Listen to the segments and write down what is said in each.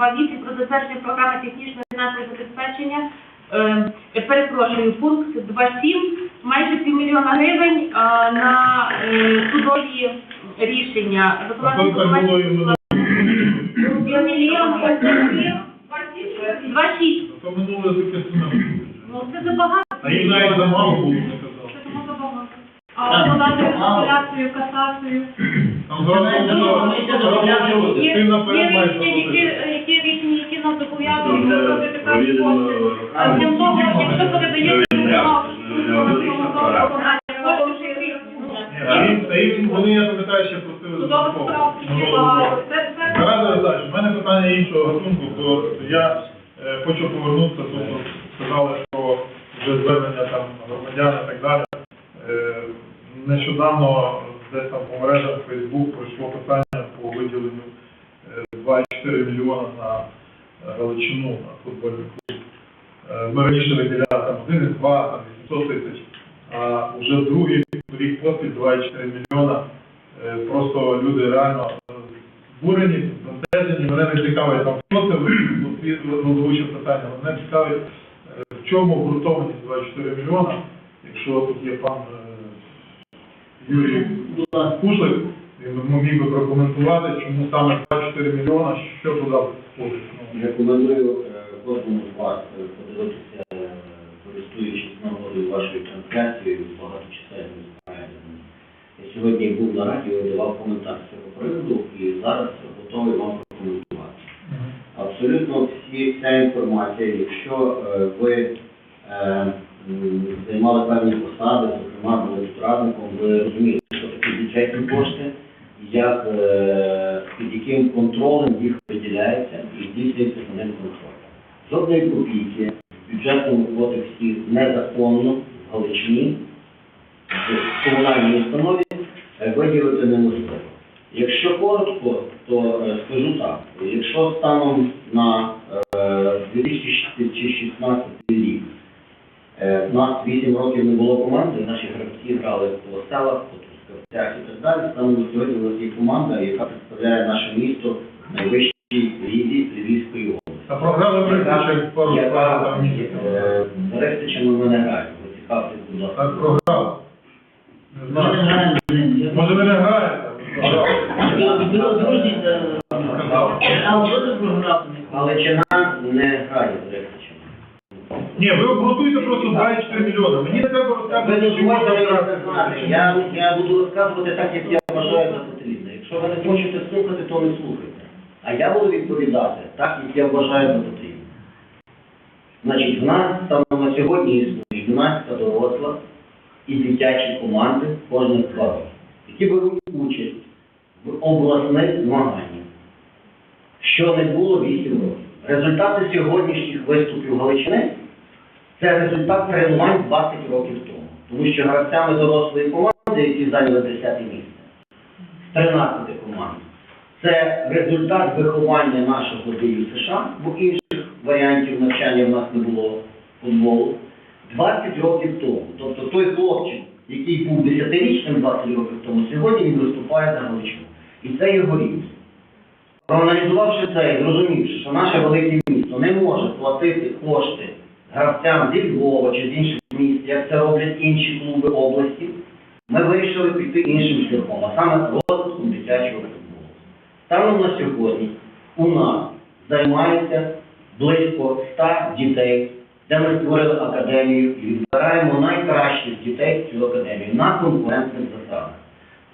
2.8 про затвердження програми технічного фінансового забезпечення. Е, перепрошую, пункт 2.7, майже півмільйона гривень е, на е, судові рішення. А то так було і минулого. Півмільйон, 2.6. То минуле таке саме. Ну це забагато. А їм навіть замало було, не казали. Це тому забагато. А подати апеляцію, касацію. Там Є, рішення, які, нас зобов'язують Це зробити певні провідно, кошти. е, А Крім того, якщо передається та їм, вони, я пам'ятаю, ще просили Олександрович, в мене питання іншого гатунку, то я е, хочу повернутися, от сказали, що вже звернення там громадян і так далі. Е, нещодавно десь там по мережам Facebook пройшло питання по виділенню е, 2,4 мільйона на Галичину, футбольний клуб. Е, Ми раніше виділяли там 1,2, там 800 тисяч, а вже другий рік поспіль 2,4 мільйона. Е, Просто люди реально е, збурені, збентежені, мене не цікавить там, це озвучив питання, мене цікавить, е, в чому ґрунтованість 24 мільйона, якщо тут є пан е, Юрій Кушлик, він міг би прокоментувати, чому саме 24 мільйона, що туди входить. Рекомендую е, кожному з вас е, подивитися, е, користуючись нагодою вашої трансляції, багаточисельними переглядами. Я сьогодні був на радіо давав коментар з цього приводу і зараз готовий вам прокоментувати. Абсолютно всі ця інформація, якщо ви е, займали певні посади, зокрема були радником, ви розумієте, що такі бюджетні кошти, як е, під яким контролем їх виділяється здійснюється ним контроль. Жодної копійки в бюджетному кодексі незаконно в Галичині в комунальній установі е, виділити неможливо. Якщо коротко, то е, скажу так. Якщо станом на е, 2016 рік е, в нас 8 років не було команди, наші гравці грали по селах, по трускавцях і так далі, станом на сьогодні у нас є команда, яка представляє наше місто Львівської програли прийти пару там місяців. е, ми не граємо. Ви цікавтесь, будь ласка. Так. Не знаю. Може ви не граєте? Галичина не грає в Ні, ви обґрунтуєте просто 2,4 мільйона. Мені не треба Ви розказувати, не що можна. Я, я буду розказувати так, як я вважаю за потрібне. Якщо ви не хочете слухати, то не слухайте. А я буду відповідати так, як я вважаю за потрібне. Значить, в нас станом на сьогодні існує 12 доросла і дитячі команди кожних два які беруть участь в обласних змаганнях, що не було 8 років. Результати сьогоднішніх виступів Галичини це результат тренувань 20 років тому. Тому що гравцями дорослої команди, які зайняли 10 місце, з 13 команд, це результат виховання нашого ДЮ США, бо інших варіантів навчання в нас не було футболу. 20 років тому. Тобто той хлопчик, який був 10-річним 20 років тому, сьогодні він виступає за Галичину. І це його рівність. Проаналізувавши це і зрозумівши, що наше велике місто не може платити кошти гравцям зі Львова чи з інших міст, як це роблять інші клуби області, ми вирішили піти іншим шляхом, а саме розвитком дитячого футболу. Станом на сьогодні у нас займається близько 100 дітей, де ми створили академію і відбираємо найкращих дітей в цю академію на конкурентних засадах.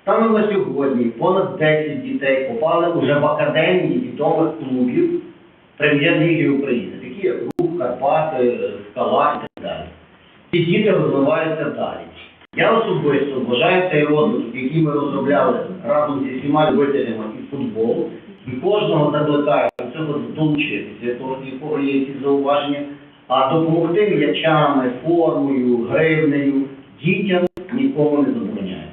Станом на сьогодні понад 10 дітей попали уже в академії відомих клубів прем'єр-ліги України, такі як Рух, Карпати, Скала і так далі. Ці діти розвиваються далі. Я особисто вважаю цей розвиток, який ми розробляли разом зі всіма любителями футболу, і кожного закликаю до цього долучитися, якого якого є якісь зауваження, а допомогти м'ячами, формою, гривнею дітям нікому не забороняється.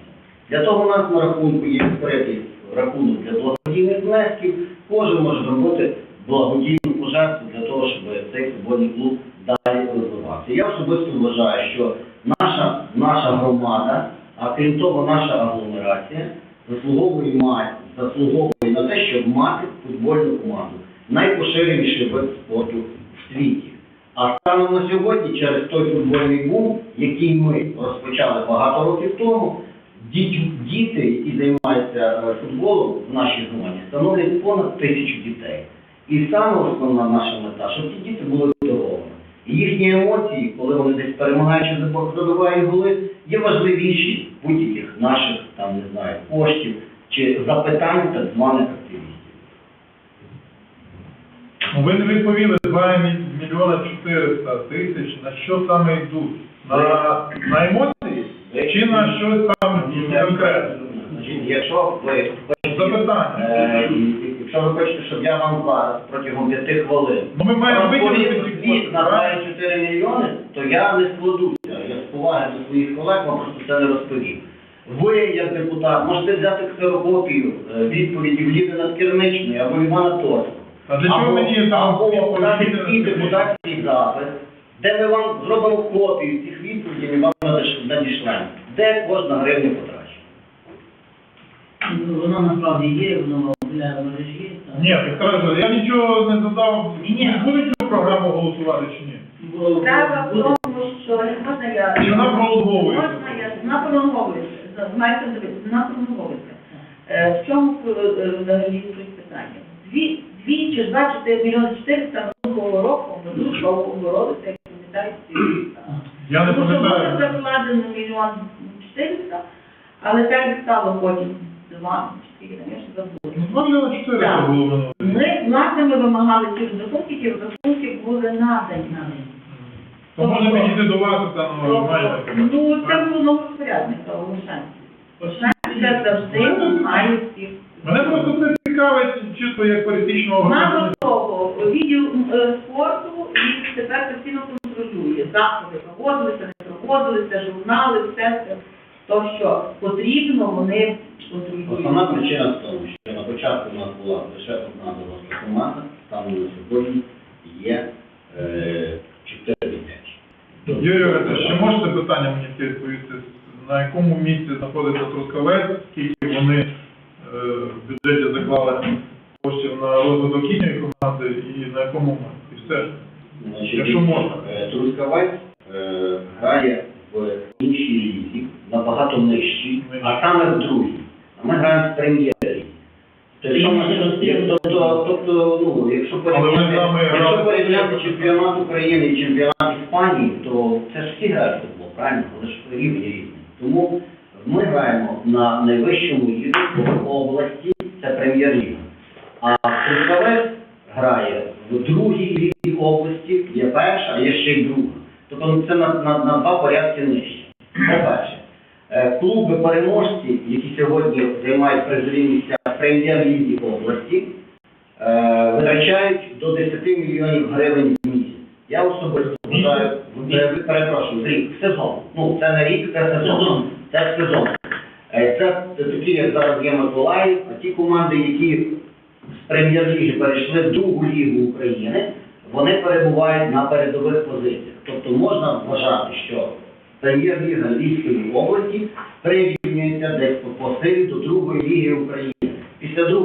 Для того у нас на рахунку є відкритий рахунок для благодійних внесків. Кожен може зробити благодійну пожертву для того, щоб цей футбольний клуб далі розвивався. Я особисто вважаю, що наша, наша громада, а крім того, наша агломерація заслуговує мати, заслуговує на те, щоб мати футбольну команду. найпоширеніший вид спорту в світі. А станом на сьогодні, через той футбольний бум, який ми розпочали багато років тому, діти, які займаються е, футболом в нашій громаді, становлять понад тисячу дітей. І саме основна наша мета, щоб ці діти були здоровими. І їхні емоції, коли вони десь перемагаючи забивають голи, є важливіші будь-яких наших там не знаю коштів чи запитань так званих активістів. Ви не відповіли 2 мі- мільйона 400 тисяч, на що саме йдуть? На, на емоції? Чи на щось там конкретне? Значить, якщо ви хочете, Запитання. е, якщо ви хочете, щоб я вам зараз протягом п'яти хвилин Ну, ми маємо ці звіт на правильно? 24 мільйони, то я не складуся. Поваги до своїх колег вам просто це не розповів. Ви, як депутат, можете взяти ксерокопію е, відповіді Ліни Надкірничної або Івана Торського. А для чого мені там або відповіді подати свій депутатський запит, де ми вам зробимо копію цих відповідей і вам надіш- надішлемо, де кожна гривня потрачена. Воно насправді є, воно в мережі. Ні, я нічого не задав. Будете цю програму голосувати чи ні? Справа в тому, що можна я Чи вона пролонговується? можна я вона пролонговується. Маєте дивитися, вона пролонговується. Е, В чому е, взагалі суть питання? Дві, дві чи два, чотири мільйони чотириста минулого року ми дуже довго боролися, як пам'ятаєте, ці міста. Я не Тому що було пам'ятаю. закладено мільйон чотириста, але так і стало потім два, чи скільки я ще забула. Ну, 2 мільйона 400 Так. було минулого. Ми, власне, ми вимагали ці розрахунки, ті розрахунки були надані. То може підійти до вас, там ну, нормально. Ну, це було нового розпорядника, Олешенко. Олешенко завжди має всіх. Мене просто це цікавить чисто як пересічного Мало того, відділ е, спорту і тепер постійно контролює. Заходи проводилися, не проводилися, журнали, все це. То, що потрібно, вони Основна контролюють. причина в тому, що на початку у нас була лише одна доросла команда, там на сьогодні є е. Юрій Олегович, ще можете питання мені таке відповісти? На якому місці знаходиться Трускавець, скільки вони е, в бюджеті заклали коштів на розвиток їхньої команди і на якому ми? І все. Значить, Якщо можна. е, Трускавець е, грає в іншій лізі, набагато нижчій, а саме в другій. А ми граємо в прем'єрі. Тобто, якщо тобто, тобто, ну, якщо порівняти, якщо порівняти чемпіонат України і чемпіонат Іспанії, то це ж всі грають футбол, правильно? Але ж рівні різні. Тому ми граємо на найвищому рівні області, це прем'єр-ліга. А Трускавець грає в другій лізі області, є перша, а є ще й друга. Тобто ну, це на, на, на два порядки нижче. По-перше, е, клуби переможці, які сьогодні займають призові місця в прем'єр-лізі області, е, витрачають до 10 мільйонів гривень в місяць. Я особисто вважаю, е, перепрошую, в рік, в сезон. Ну, це не рік, це сезон. Це сезон. Е, Це такі, як зараз є Миколаїв, а ті команди, які з прем'єр-ліги перейшли в другу лігу України, вони перебувають на передових позиціях. Тобто можна вважати, що прем'єр-ліга Львівської області прирівнюється десь по силі до другої ліги України.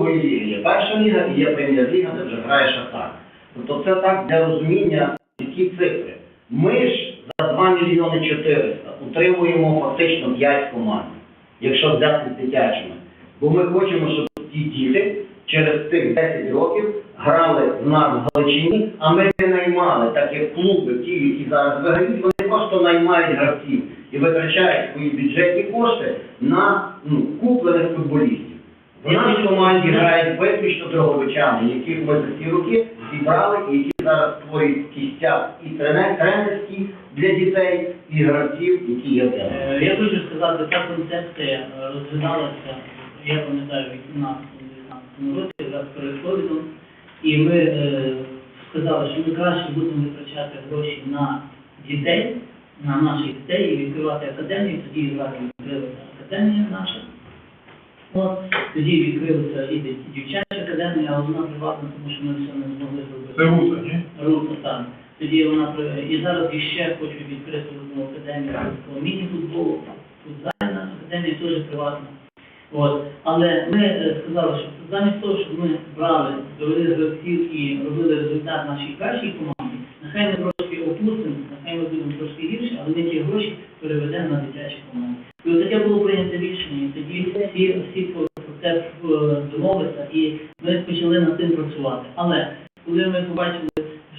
Другої ліги є перша ліга і є прем'єр-ліга, де вже грає Шахтар. Тобто це так для розуміння які цифри. Ми ж за 2 мільйони 400 утримуємо фактично 5 команд, якщо взяти з дитячими. Бо ми хочемо, щоб ці діти через тих 10 років грали в нас в Галичині, а ми не наймали, так як клуби, ті, які зараз виграють, вони просто наймають гравців і витрачають свої бюджетні кошти на ну, куплених футболістів. В нашій команді грають виключно дроговичани, яких ми за ці роки зібрали і які зараз створюють кістяк і тренер, тренерський для дітей, і гравців, які є в Е. Я хочу сказати, ця концепція е, розглядалася, я пам'ятаю, в 18-19 році, якраз перед ковідом, і ми е, сказали, що ми краще будемо витрачати гроші на дітей, на наших дітей і відкривати академію, тоді відразу відкрилася академія наша. Тоді відкрилася і ді- дівчача академія, а одна приватна, тому що ми все не змогли зробити. Це руса, ні? Рука там. Тоді вона і зараз іще хочу відкрити одну академію по міні-футболу. Футзальна академія теж приватна. От. Але ми е, сказали, що замість того, щоб ми брали, довели гравців і робили результат нашій першій команді, нехай ми трошки опустимо, нехай ми будемо трошки гірші, але ми ті гроші переведемо на дитячі команди. І от таке було прийнято рішення, і тоді всі, всі про це е, домовилися, і ми почали над цим працювати. Але коли ми побачили,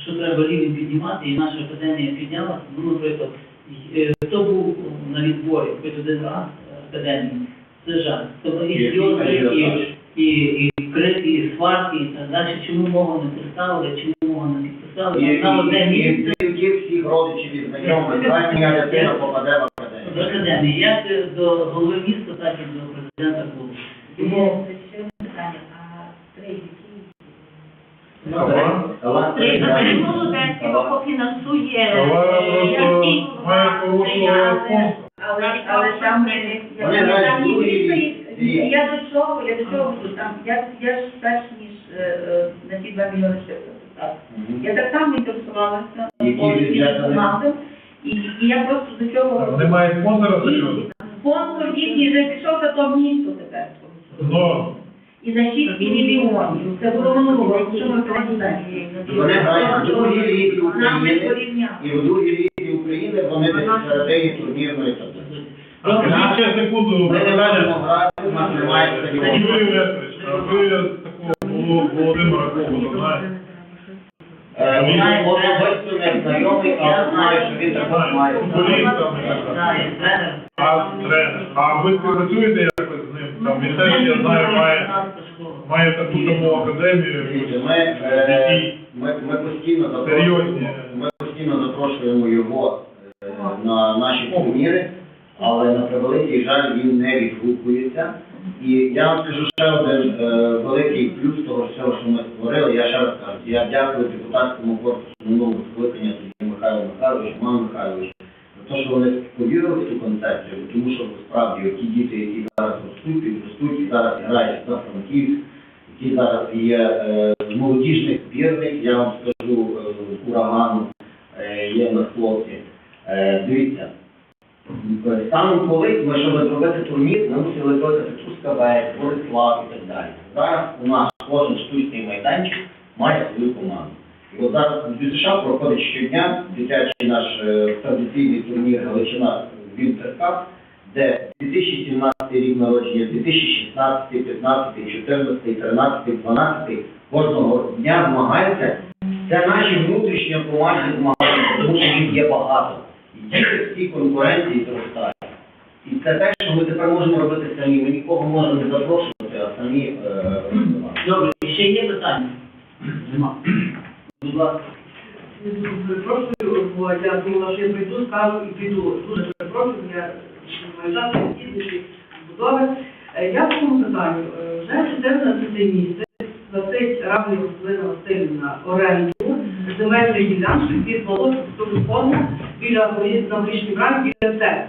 що треба рівень піднімати, і наша академія піднялася, ну, наприклад, е, хто був на відборі хоч один раз е, академії, це жаль. Тобто і сльози, і, і, і крики, і сварки, і так далі. Чому мого не представили, чому мого не І, підписали? На одне і, і, місце і всіх родичів і знайомих, хай моя дитина попаде в академію. академії. Як е, до голови міста, так і до президента було. Тому три пофінансує. Е, просто голова, спонсор. Але, але там Вони грають рік. я до чого, я до чого веду, там, я, я ж перш ніж е, е, на ті 2 мільйони ще. Мгм. Я так само інтересувалася Які бюджети і, і я просто до чого... Вони мають спонсора серйозно. Спонсор їхній вже пішов за то місто тепер. Ну, І за 6 мільйонів. Це було минулого року, що ми проводили. Вони грають в другій лізі Нам не України, і в другій лізі України вони десь середині турнірної таблиці. Ще секунду. Ми не у нас немає. Юрій Лесович, а ви такого Володимира Коваля знаєте? Вона особисто не знайомий, але знаю, що він також має. Футболістам і так тренер. А тренер. А ви співпрацюєте якось з ним? Там він теж, я знаю, має, має таку саму академію. Дивіться, Ми, е, ми, ми постійно запрошуємо, Серйозні. ми постійно запрошуємо його е, на наші турніри, але на превеликий жаль він не відгукується. І я вам скажу ще один е, великий плюс того всього, що ми створили. Я ще раз кажу, я дякую депутатському корпусу минулого скликання Михайлу Михайловичу, Ману Михайловичу, за те, що вони повірили в цю концепцію, тому що справді ті діти, які зараз ростуть, підростуть, і зараз грають на франківськ, які зараз є е, молодіжних збірних, я вам скажу, е, урагану е, є на хлопці. Е, дивіться, саме колись ми, щоб зробити турнір, ми мусили викликати Трускавець, Борислав і так далі. Зараз у нас кожен штучний майданчик має свою команду. І от зараз в ДЮСШ проходить щодня дитячий наш е, традиційний турнір Галичина Вінтеркап, де 2017 рік народження, 2016, 15, 14, 13, 12 кожного дня змагаються. Це наші внутрішні командні змагання, тому що їх є багато. Діти всі конкуренції зростають. І це те, що ми тепер можемо робити самі. Ми нікого можемо не запрошувати, а самі е, розвивати. Добре, ще є питання? Нема. Будь ласка. Перепрошую, бо я думала, що я прийду, скажу і піду. Дуже перепрошую, я час відділіші будови. Я в цьому питанню. Е, Вже 14 місяць платить Равлі Василина Васильівна оренду земельної ділянки під Володську форму біля горішній брамі біля церкви.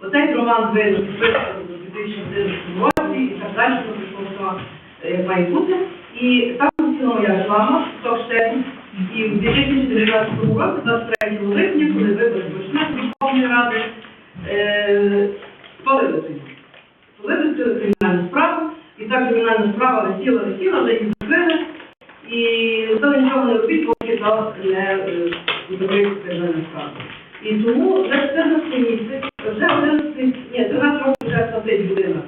Оцей роман винен підписаний у 2011 році і так далі, що пішло, як має бути. І там офіційно моя реклама, ток-штейн, і в 2019 році, 23 липня, коли вибори почнуть Верховної Ради, е, спалили тоді. Кримінальну справу, і та кримінальна справа висіла, висіла, вже її закрили, і ніхто нічого не робить, поки то не е, закриється кримінальна справа. І тому за 14 місяць, вже 11, ні, 13 років вже платить людина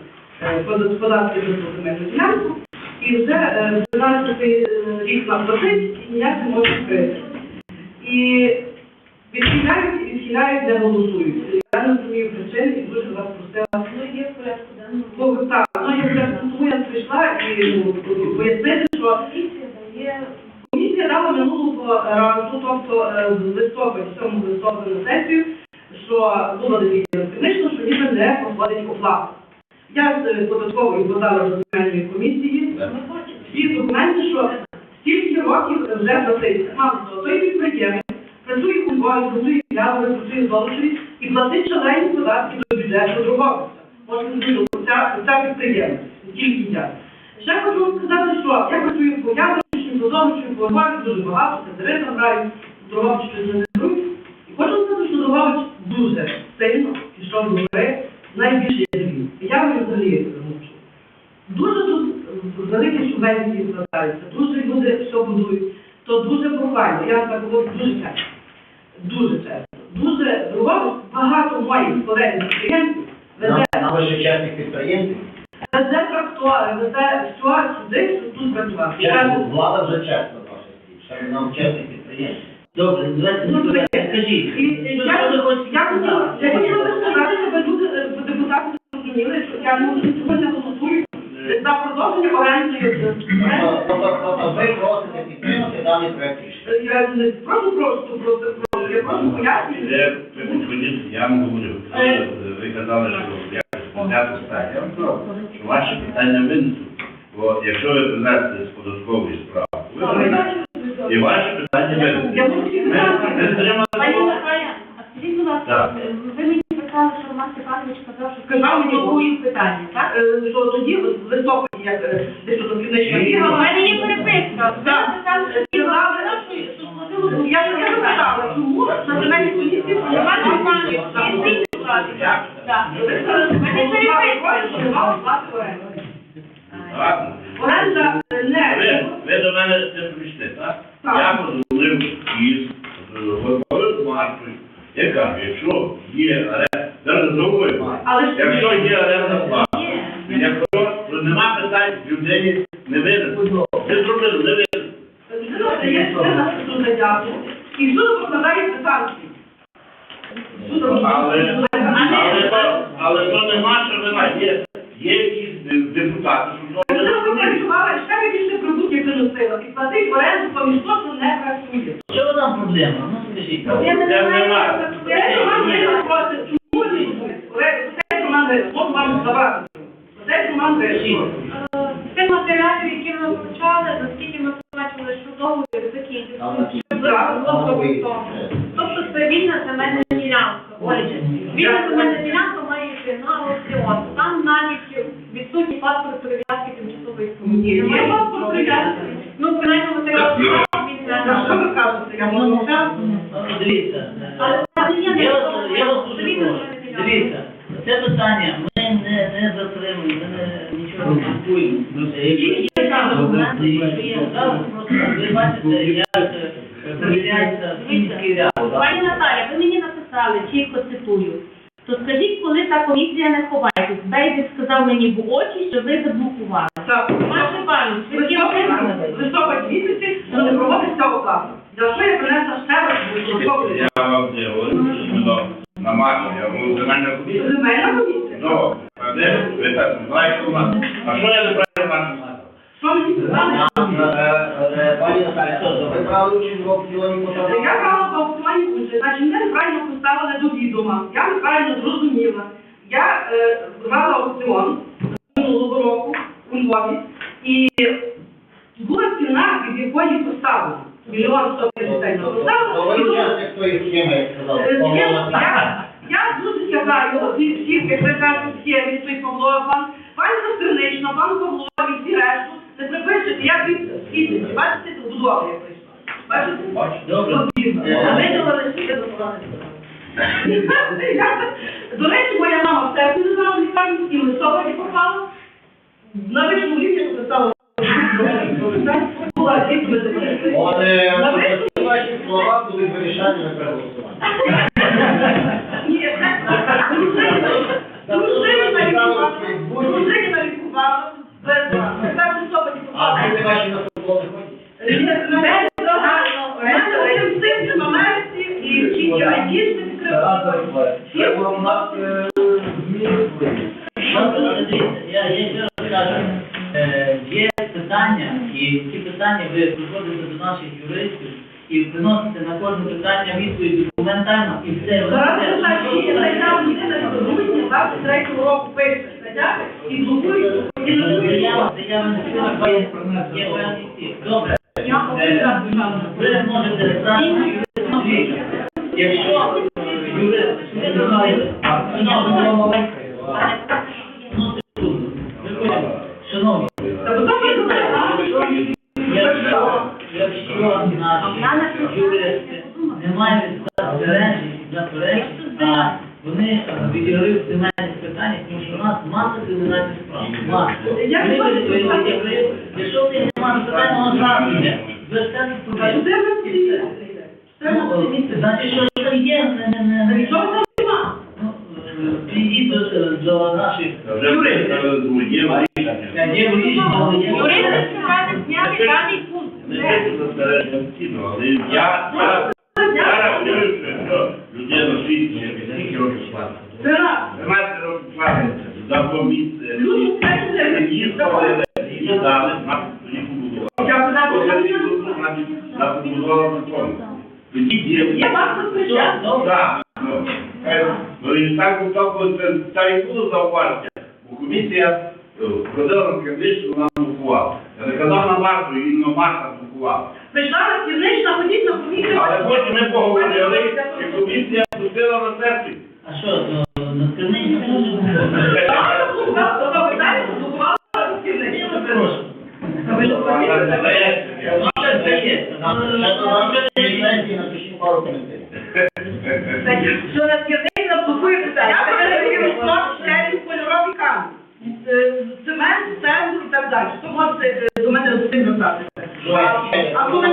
е, податки за земельну ділянку, і вже е, 12 рік нам платить і ніяк не може вкрити. І відхиляють, і відхиляють, не голосують. Я не розумію причин і дуже вас просила. Ну, є в порядку денному. Бо так, ну я вже тому я прийшла і ну, пояснити, що Поліція дає комісія дала минулого разу, тобто е, в листопаді, 7 листопада на сесію, що було довідено що ніби не проходить оплата. Я з податкової подала до земельної комісії всі документи, що стільки років вже платить. Мало того, той підприємець працює у Львові, працює в Яворі, працює в Золочеві і платить шалені податки до бюджету Другобиця. Можна зрозуміти, ця, підприємець, не тільки я. Ще хочу вам сказати, що я працюю по Яворі, по Золочеві, по Львові, дуже багато, Катерина граю, Другобич щось не беруть. І хочу сказати, що Другобич дуже сильно пішов до гори, найбільше я Львів. І я взагалі мовчу. великі субвенції складаються, дуже люди все будують, то дуже похвально, я так говорю дуже чесно. Дуже чесно. Дуже робимо багато моїх колег підприємців, везе, чесних підприємців. везе трактори, везе все сюди, щоб тут працювати. Влада вже чесна наша. Нам чесних підприємців. Добре, давайте Ну, і- скажіть. і- і Що я- ви хочете Я хотіла, сказати? я хотіла би сказати, щоб люди, е, депутати зрозуміли, що я можу сьогодні голосую за продовження. Тобто, тобто, тобто ви просите підтримати даний проект рішення. Я не просто просто просто я прошу пояснюю. Де ви я вам говорю, Е. ви казали, що я вам кажу, що ваші питання винесуть. Бо якщо ви принесете з податкової справи, ви принесете. І ваші питання. Я можу всі Ми- питати. стримали Пані слово. Наталя, а скажіть, будь ласка, Так. е, ви мені сказали, що Роман Степанович сказав, що Сказав мені, блокує питання, так? Е, Що тоді в листопаді, як е, десь до кінечка У бігала. мене є переписка. Ви Так. сказали, що ті Сказали, гроші, що сплатили Я я запитала, чому на земельній комісії Роман Степанович, всі ці платять. Так. У мене переписка. Ладно. Оренда е, Ви, не ви до мене не прийшли, так? Так. Я подзвонив із Головою Маркою. Я кажу, якщо є оренда, навіть другою, але якщо є оренда плата, якщо то нема питань, людині не винесуть. Ви зробили, не винесуть. людина дає на суду заяву, і суд покладає санкції. Але, але, Але то, але то не наша вина. Є, є якісь депутати, Ну скажіть. Проблеми Це немає. нема. Це просить, чому не будують? Це Роман от вам здавати. Це Роман Григорій. Е, З тих матеріалів, які ми вивчали, наскільки ми побачили, що договір закінчився, щоб було готово. Тобто це вільна земельна ділянка. Отже, вільна земельна ділянка має йти на аукціон. Там навіть відсутній паспорт прив'язки тимчасової Ні, є Немає паспорт прив'язки. Ну, принаймні матеріал він На що ви кажете? Я можу мовчати? Ну, Дивіться, е, Але це не є я вас, я вас Це дуже вільна прошу. земельна ділянка. Дивіться, це питання ми не, не затримуємо, ми не, нічого не купуємо. Є там документи, що є. Зараз просто ви бачите, як е, перевіряється фінський ряд. Пані Наталя, ви мені написали, чітко цитую. То скажіть, коли та комісія не ховайтесь. Бейдик сказав мені в очі, що ви заблокували. Так. Ваше пані, В листопаді- в листопаді місяці буде проводитися оплата. За що я принесла ще раз в листопаді? Я вам не говорю, що на я говорю, земельна комісія. Земельна комісія. Ну, де ви так знаєте у нас? А що я не правильно марку? Що мені сказали? Е, Пані Наталя, то ви брали участь в аукціоні по Я брала в аукціоні участь, значить мене неправильно поставили до відома, я неправильно зрозуміла. Я е, брала аукціон минулого року у Львові, і була ціна, від якої поставили. Мільйон сто Я, дуже тягаю всіх, кажете, схемі, той Павло, пан, пан Костернична, пан Павло і всі решту, не припишете, як від бачите, тут будова як прийшла. Бачите? Добре. А ми думали, що я. До речі, моя мама в серці не знала лікарні, і листопаді попала. На вищому рівні написала. Була Вони, На ваші слова будуть вирішати на переголосування. Ні, дружина А попала. ваші на футбол не ходять? Я ще раз кажу, е, є питання, і ці питання ви приходите до наших юристів і приносите на кожне питання відповідь документально, і все. року пише стаття і блокують, і не Заява, заява не треба, є є певний стіль. Добре. Е, Ви можете зараз юрист, якщо е, юрист не знає, розпочав. Так, ну, е, ну і так і було зауваження. Бо комісія е, ходила на керівництво. Я не казав на Марту, і на Марта блокувала. Прийшла на кірнична, ходіть на комісію. Але потім ми поговорили, і комісія пустила на сесію. А що, на скринині не може бути? Ну, вона не здається. Здається. напишіть пару коментарів. Що на скірник блокує питання? Я передаю через кольорові камні. Е, Цемент, цензу і так далі. Хто може до мене з цим звертатися? А коли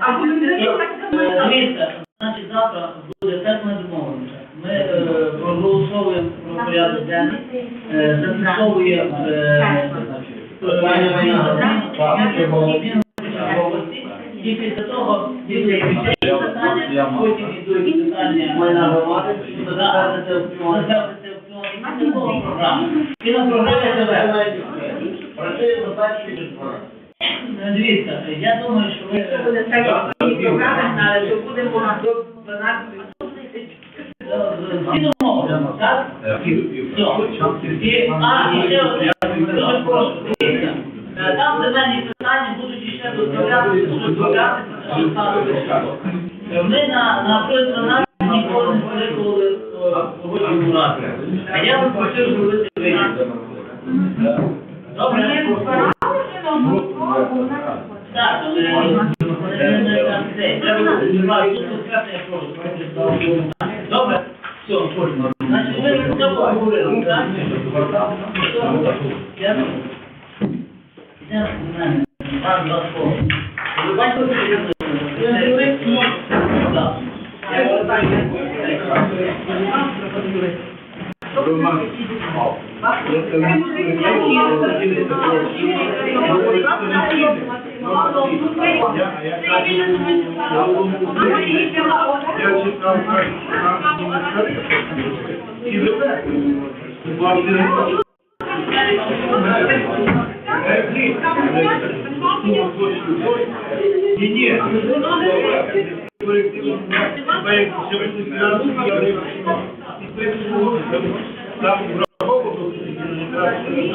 а коли не так само. Дивіться, значить завтра буде так не домовленіше. Ми е, проголосовуємо про порядок денний, е, зафіксовуємо е, питання майна, зміну області, і після того буде бюджетні питання, потім йдуть питання майна громади, затвердити аукціон, затвердити аукціон, і після того програма. І на програмі завершується. Працює достатньо через два. Е, Дивіться, я думаю, що ви... Це буде так, як програми знали, що буде до 12 Всі домовилися, так? Все. А, і ще одне, дуже прошу, дивіться, е, там земельні питання будуть ще доставлятися, доставлятися, що ставити. Е, Ми на, на призначенні ніколи не погоджувальну. А я би хотів зробити виїзд. Добре? Так, е, е, е, це, знімати, тут конкретно я прошу. Добре? Все, кожного. Значить, з тобою говорили, так? Я. Раз, два, слово. Ви бачите, що я? Так. Я Я читав і Ні, ні.